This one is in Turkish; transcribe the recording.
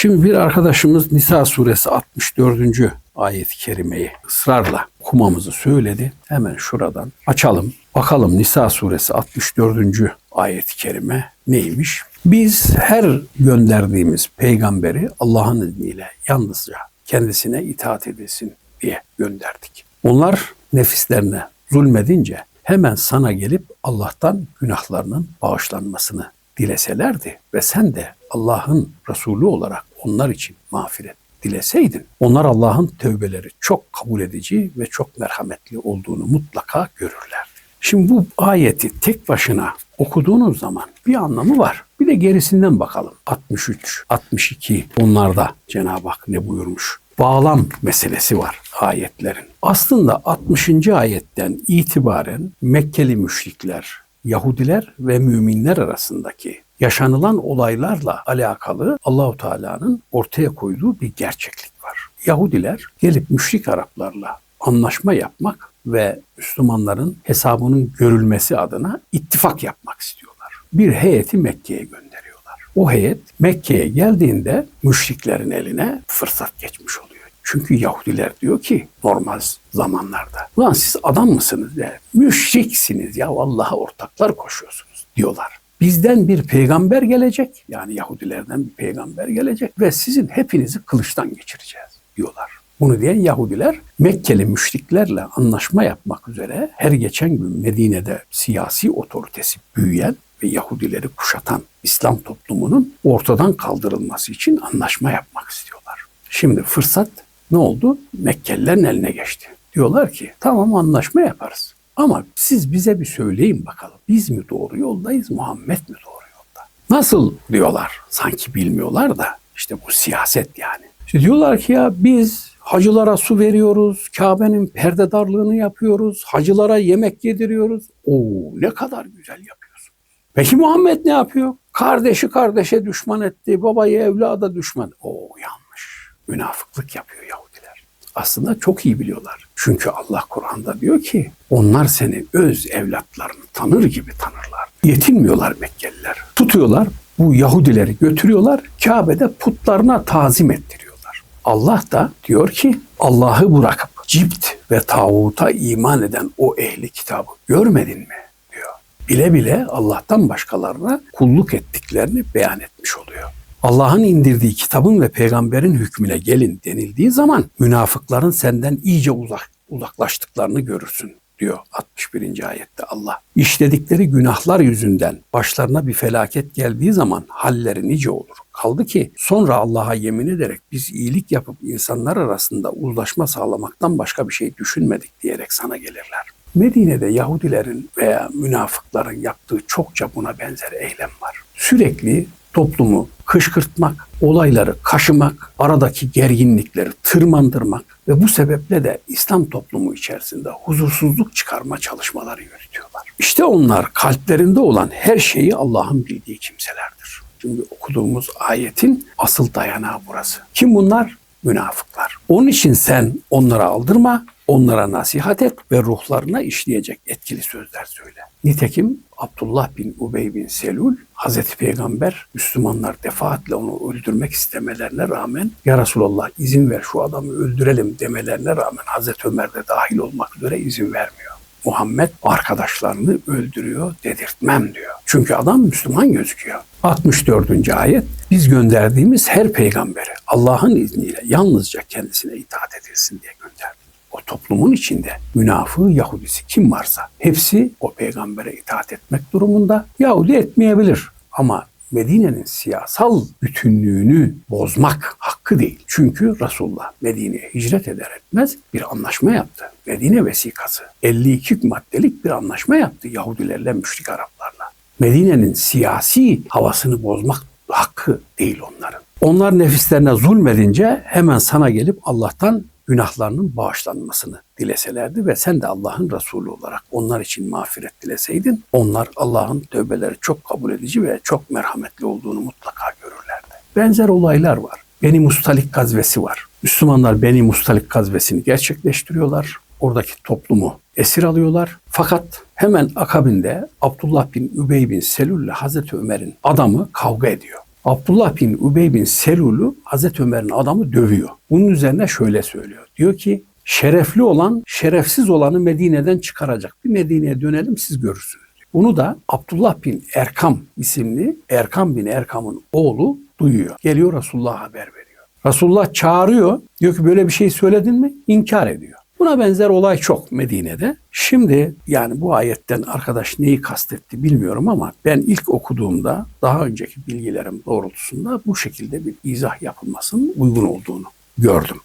Şimdi bir arkadaşımız Nisa suresi 64. ayet-i kerimeyi ısrarla okumamızı söyledi. Hemen şuradan açalım. Bakalım Nisa suresi 64. ayet-i kerime neymiş? Biz her gönderdiğimiz peygamberi Allah'ın izniyle yalnızca kendisine itaat edilsin diye gönderdik. Onlar nefislerine zulmedince hemen sana gelip Allah'tan günahlarının bağışlanmasını dileselerdi ve sen de Allah'ın Resulü olarak onlar için mağfiret dileseydin, onlar Allah'ın tövbeleri çok kabul edici ve çok merhametli olduğunu mutlaka görürler. Şimdi bu ayeti tek başına okuduğunuz zaman bir anlamı var. Bir de gerisinden bakalım. 63, 62 onlarda Cenab-ı Hak ne buyurmuş? Bağlam meselesi var ayetlerin. Aslında 60. ayetten itibaren Mekkeli müşrikler, Yahudiler ve müminler arasındaki yaşanılan olaylarla alakalı Allahu Teala'nın ortaya koyduğu bir gerçeklik var. Yahudiler gelip müşrik Araplarla anlaşma yapmak ve Müslümanların hesabının görülmesi adına ittifak yapmak istiyorlar. Bir heyeti Mekke'ye gönderiyorlar. O heyet Mekke'ye geldiğinde müşriklerin eline fırsat geçmiş oluyor. Çünkü Yahudiler diyor ki normal zamanlarda. Ulan siz adam mısınız ya? Müşriksiniz ya Allah'a ortaklar koşuyorsunuz diyorlar. Bizden bir peygamber gelecek. Yani Yahudilerden bir peygamber gelecek ve sizin hepinizi kılıçtan geçireceğiz diyorlar. Bunu diyen Yahudiler Mekkeli müşriklerle anlaşma yapmak üzere her geçen gün Medine'de siyasi otoritesi büyüyen ve Yahudileri kuşatan İslam toplumunun ortadan kaldırılması için anlaşma yapmak istiyorlar. Şimdi fırsat ne oldu? Mekkelilerin eline geçti. Diyorlar ki tamam anlaşma yaparız. Ama siz bize bir söyleyin bakalım. Biz mi doğru yoldayız, Muhammed mi doğru yolda? Nasıl diyorlar? Sanki bilmiyorlar da işte bu siyaset yani. İşte diyorlar ki ya biz hacılara su veriyoruz, Kabe'nin perdedarlığını yapıyoruz, hacılara yemek yediriyoruz. Oo ne kadar güzel yapıyorsun. Peki Muhammed ne yapıyor? Kardeşi kardeşe düşman etti, babayı evlada düşman. Oo yanlış. Münafıklık yapıyor Yahudiler. Aslında çok iyi biliyorlar. Çünkü Allah Kur'an'da diyor ki onlar seni öz evlatlarını tanır gibi tanırlar. Yetinmiyorlar Mekkeliler. Tutuyorlar bu Yahudileri götürüyorlar Kabe'de putlarına tazim ettiriyorlar. Allah da diyor ki Allah'ı bırakıp cipt ve tağuta iman eden o ehli kitabı görmedin mi diyor. Bile bile Allah'tan başkalarına kulluk ettiklerini beyan etmiş oluyor. Allah'ın indirdiği kitabın ve peygamberin hükmüne gelin denildiği zaman münafıkların senden iyice uzak, uzaklaştıklarını görürsün diyor 61. ayette Allah. İşledikleri günahlar yüzünden başlarına bir felaket geldiği zaman halleri nice olur. Kaldı ki sonra Allah'a yemin ederek biz iyilik yapıp insanlar arasında uzlaşma sağlamaktan başka bir şey düşünmedik diyerek sana gelirler. Medine'de Yahudilerin veya münafıkların yaptığı çokça buna benzer eylem var. Sürekli toplumu kışkırtmak, olayları kaşımak, aradaki gerginlikleri tırmandırmak ve bu sebeple de İslam toplumu içerisinde huzursuzluk çıkarma çalışmaları yürütüyorlar. İşte onlar kalplerinde olan her şeyi Allah'ın bildiği kimselerdir. Şimdi okuduğumuz ayetin asıl dayanağı burası. Kim bunlar? Münafıklar. Onun için sen onlara aldırma, onlara nasihat et ve ruhlarına işleyecek etkili sözler söyle. Nitekim Abdullah bin Ubey bin Selul Hazreti Peygamber Müslümanlar defaatle onu öldürmek istemelerine rağmen Ya Resulallah izin ver şu adamı öldürelim demelerine rağmen Hazreti Ömer de dahil olmak üzere izin vermiyor. Muhammed arkadaşlarını öldürüyor, dedirtmem diyor. Çünkü adam Müslüman gözüküyor. 64. ayet biz gönderdiğimiz her peygamberi Allah'ın izniyle yalnızca kendisine itaat edilsin diye toplumun içinde münafığı Yahudisi kim varsa hepsi o peygambere itaat etmek durumunda. Yahudi etmeyebilir ama Medine'nin siyasal bütünlüğünü bozmak hakkı değil. Çünkü Resulullah Medine'ye hicret eder etmez bir anlaşma yaptı. Medine vesikası 52 maddelik bir anlaşma yaptı Yahudilerle müşrik Araplarla. Medine'nin siyasi havasını bozmak hakkı değil onların. Onlar nefislerine zulmedince hemen sana gelip Allah'tan günahlarının bağışlanmasını dileselerdi ve sen de Allah'ın Resulü olarak onlar için mağfiret dileseydin, onlar Allah'ın tövbeleri çok kabul edici ve çok merhametli olduğunu mutlaka görürlerdi. Benzer olaylar var. Beni Mustalik gazvesi var. Müslümanlar Beni Mustalik gazvesini gerçekleştiriyorlar. Oradaki toplumu esir alıyorlar. Fakat hemen akabinde Abdullah bin Übey bin Selül ile Hazreti Ömer'in adamı kavga ediyor. Abdullah bin Ubey bin Selul'u Hazreti Ömer'in adamı dövüyor. Bunun üzerine şöyle söylüyor. Diyor ki şerefli olan şerefsiz olanı Medine'den çıkaracak. Bir Medine'ye dönelim siz görürsünüz. Bunu da Abdullah bin Erkam isimli Erkam bin Erkam'ın oğlu duyuyor. Geliyor Resulullah'a haber veriyor. Resulullah çağırıyor. Diyor ki böyle bir şey söyledin mi? İnkar ediyor. Buna benzer olay çok Medine'de. Şimdi yani bu ayetten arkadaş neyi kastetti bilmiyorum ama ben ilk okuduğumda daha önceki bilgilerim doğrultusunda bu şekilde bir izah yapılmasının uygun olduğunu gördüm.